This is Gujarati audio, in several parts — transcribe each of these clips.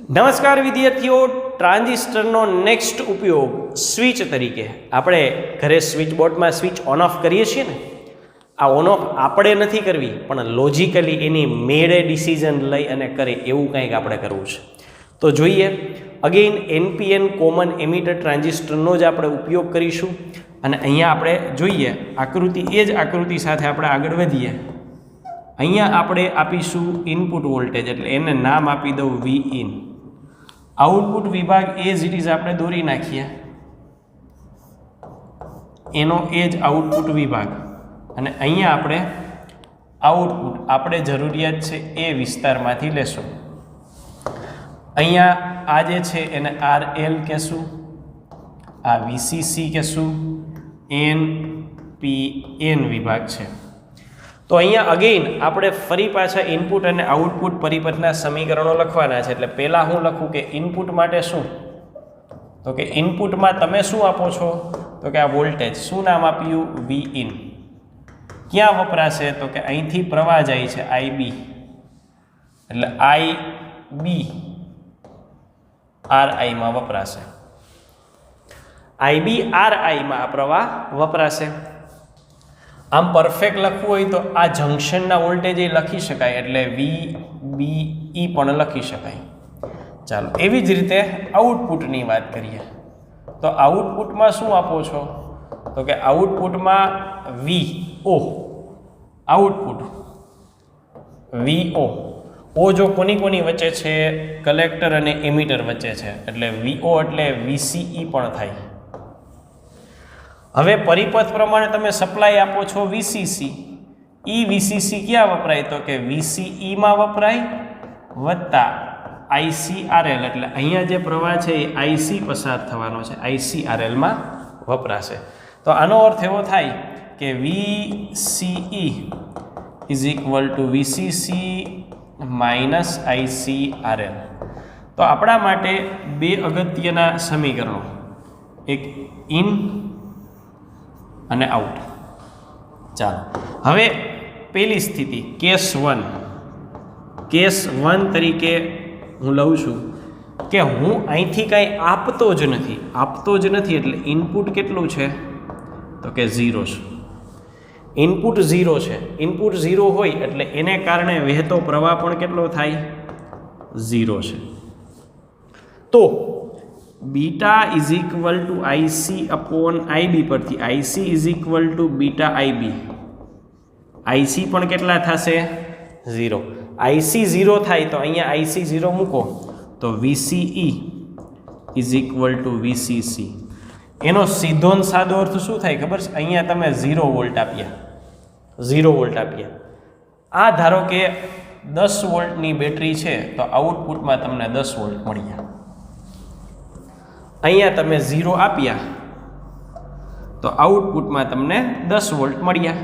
નમસ્કાર વિદ્યાર્થીઓ, ટ્રાન્ઝિસ્ટરનો નેક્સ્ટ ઉપયોગ સ્વિચ તરીકે. આપણે ઘરે સ્વિચ બોર્ડમાં સ્વિચ ઓન ઓફ કરીએ છીએ ને? આ ઓન ઓફ આપણે નથી કરવી, પણ લોજિકલી એની મેળે ડિસિઝન લઈ અને કરે એવું કંઈક આપણે કરવું છે. તો જોઈએ અગેઇન એનપીએન કોમન એમિટર ટ્રાન્ઝિસ્ટરનો જ આપણે ઉપયોગ કરીશું. અને અહીંયા આપણે જોઈએ, આકૃતિ, એ જ આકૃતિ સાથે આપણે આગળ વધીએ. અહીંયા આપણે આપીશું ઇનપુટ વોલ્ટેજ એટલે એને નામ આપી દઉં વી ઇન આઉટપુટ વિભાગ એ ઇટ ઇઝ આપણે દોરી નાખીએ. એનો એ જ આઉટપુટ વિભાગ. અને અહીંયા આપણે આઉટપુટ, આપણે જરૂરિયાત છે એ વિસ્તારમાંથી લેશું. અહીંયા આ જે છે એને આર એલ કહેશું, આ વીસીસી કહેશું એન પી એન વિભાગ છે. તો અહીંયા અગેઇન આપણે ફરી પાછા ઇનપુટ અને આઉટપુટ પરિપથના સમીકરણો લખવાના છે. એટલે પહેલાં હું લખું કે ઇનપુટ માટે શું? તો કે ઇનપુટમાં તમે શું આપો છો? તો કે આ વોલ્ટેજ શું નામ આપ્યું? વી ઇન ક્યાં વપરાશે? તો કે અહીંથી પ્રવાહ જાય છે આઈ બી એટલે આઈ બી આર આઈમાં વપરાશે. આઈ બી આર આઈમાં આ પ્રવાહ વપરાશે. આમ પરફેક્ટ લખવું હોય તો આ જંક્શનના વોલ્ટેજ એ લખી શકાય, એટલે વી બી ઈ પણ લખી શકાય. ચાલો, એવી જ રીતે આઉટપુટની વાત કરીએ. તો આઉટપુટમાં શું આપો છો? તો કે આઉટપુટમાં વી ઓ આઉટપુટ વી ઓ ઓ જો કોની કોની વચ્ચે છે? કલેક્ટર અને એમિટર વચ્ચે છે. એટલે વીઓ એટલે વીસીઈ પણ થાય. હવે પરિપથ પ્રમાણે તમે સપ્લાય આપો છો વીસીસી ઈ વીસીસી ક્યાં વપરાય? તો કે વીસીઈમાં વપરાય વત્તા આઈસીઆરએલ એટલે અહીંયા જે પ્રવાહ છે એ આઈસી પસાર થવાનો છે. આઈસીઆરએલમાં વપરાશે. તો આનો અર્થ એવો થાય કે VCE is equal to VCC minus ICRL તો આપણા માટે બે અગત્યના સમીકરણો. એક ઇન અને આઉટ ચાલો. હવે પેલી સ્થિતિ કેસ વન કેસ વન તરીકે હું લઉં છું કે હું અહીંથી કાંઈ આપતો જ નથી. આપતો જ નથી એટલે ઇનપુટ કેટલું છે? તો કે ઝીરો છે. ઇનપુટ ઝીરો છે. ઇનપુટ ઝીરો હોય એટલે એને કારણે વહેતો પ્રવાહ પણ કેટલો થાય? ઝીરો છે. તો beta is equal to IC upon IB પરથી IC is equal to beta IB IC પણ કેટલા થશે? ઝીરો. આઈસી ઝીરો થાય તો અહીંયા આઈસી ઝીરો મૂકો. તો VCE is equal to VCC એનો સીધો સાદો અર્થ શું થાય ખબર છે? અહીંયા તમે ઝીરો વોલ્ટ આપ્યા. ઝીરો વોલ્ટ આપ્યા. આ ધારો કે દસ વોલ્ટની બેટરી છે, તો આઉટપુટમાં તમને દસ વોલ્ટ મળ્યા. અહીંયા તમે ઝીરો આપ્યા. તો આઉટપુટમાં તમને દસ વોલ્ટ મળ્યા.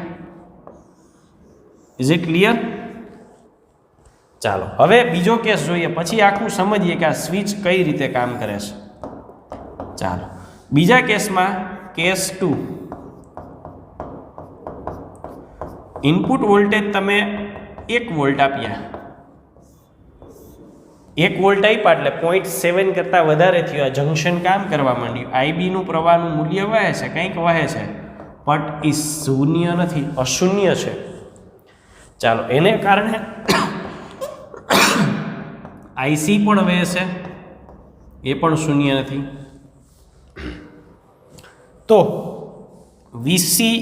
ઇઝ ઇટ ક્લિયર ચાલો, હવે બીજો કેસ જોઈએ. પછી આખું સમજીએ કે આ સ્વિચ કઈ રીતે કામ કરે છે. ચાલો, બીજા કેસમાં કેસ ટુ ઇનપુટ વોલ્ટેજ તમે એક વોલ્ટ આપ્યા. એક વોલ્ટ આપ્યા એટલે પોઈન્ટ સેવન કરતાં વધારે થયું આ જંક્શન કામ કરવા માંડ્યું. આઈબીનું પ્રવાહનું મૂલ્ય વહે છે, કંઈક વહે છે બટ એ શૂન્ય નથી, અશૂન્ય છે. ચાલો, એને કારણે આઈસી પણ વહે છે, એ પણ શૂન્ય નથી. તો VCE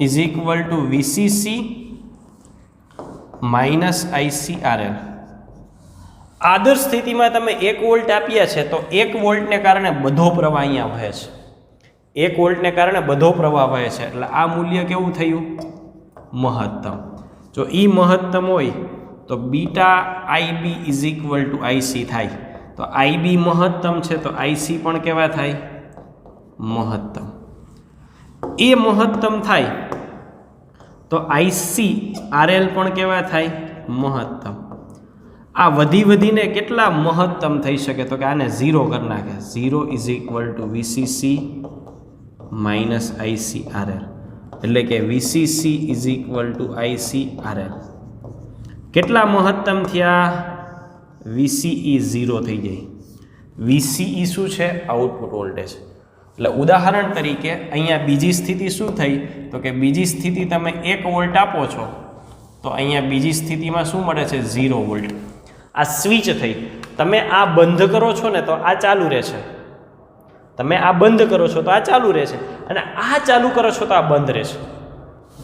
is equal to VCC minus ICRL આદર્શ સ્થિતિમાં તમે એક વોલ્ટ આપ્યા છે, તો એક વોલ્ટને કારણે બધો પ્રવાહ અહીંયા વહે છે. એક વોલ્ટને કારણે બધો પ્રવાહ વહે છે, એટલે આ મૂલ્ય કેવું થયું? મહત્તમ. જો એ મહત્તમ હોય, તો beta IB is equal to IC થાય. તો આઈબી મહત્તમ છે, તો આઈસી પણ કેવા થાય? મહત્તમ. એ મહત્તમ થાય તો આઈસી આરએલ પણ કેવા થાય? મહત્તમ. આ વધી વધીને કેટલા મહત્તમ થઈ શકે? તો કે આને ઝીરો કરી નાખે. Zero is equal to VCC minus IC RL એટલે કે VCC is equal to IC RL કેટલા મહત્તમ થયા? વીસીઈ ઝીરો થઈ જાય. વીસીઈ શું છે? Output voltage. એટલે ઉદાહરણ તરીકે અહીંયા બીજી સ્થિતિ શું થઈ? તો કે બીજી સ્થિતિ તમે એક વોલ્ટ આપો છો, તો અહીંયા બીજી સ્થિતિમાં શું મળે છે? Zero volt. આ સ્વિચ થઈ. તમે આ બંધ કરો છો ને તો આ ચાલુ રહેશે. તમે આ બંધ કરો છો તો આ ચાલુ રહેશે. અને આ ચાલુ કરો છો તો આ બંધ રહેશે.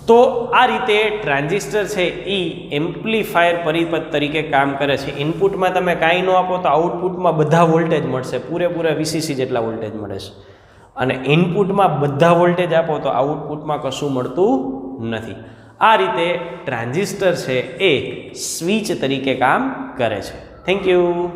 તો આ રીતે ટ્રાન્ઝિસ્ટર છે એ એમ્પ્લીફાયર પરિપથ તરીકે કામ કરે છે. ઇનપુટમાં તમે કાંઈ ન આપો તો આઉટપુટમાં બધા વોલ્ટેજ મળશે. પૂરેપૂરા વીસીસી જેટલા વોલ્ટેજ મળે છે. અને ઇનપુટમાં બધા વોલ્ટેજ આપો તો આઉટપુટમાં કશું મળતું નથી. આ રીતે ટ્રાન્ઝિસ્ટર છે એ સ્વિચ તરીકે કામ કરે છે. Thank you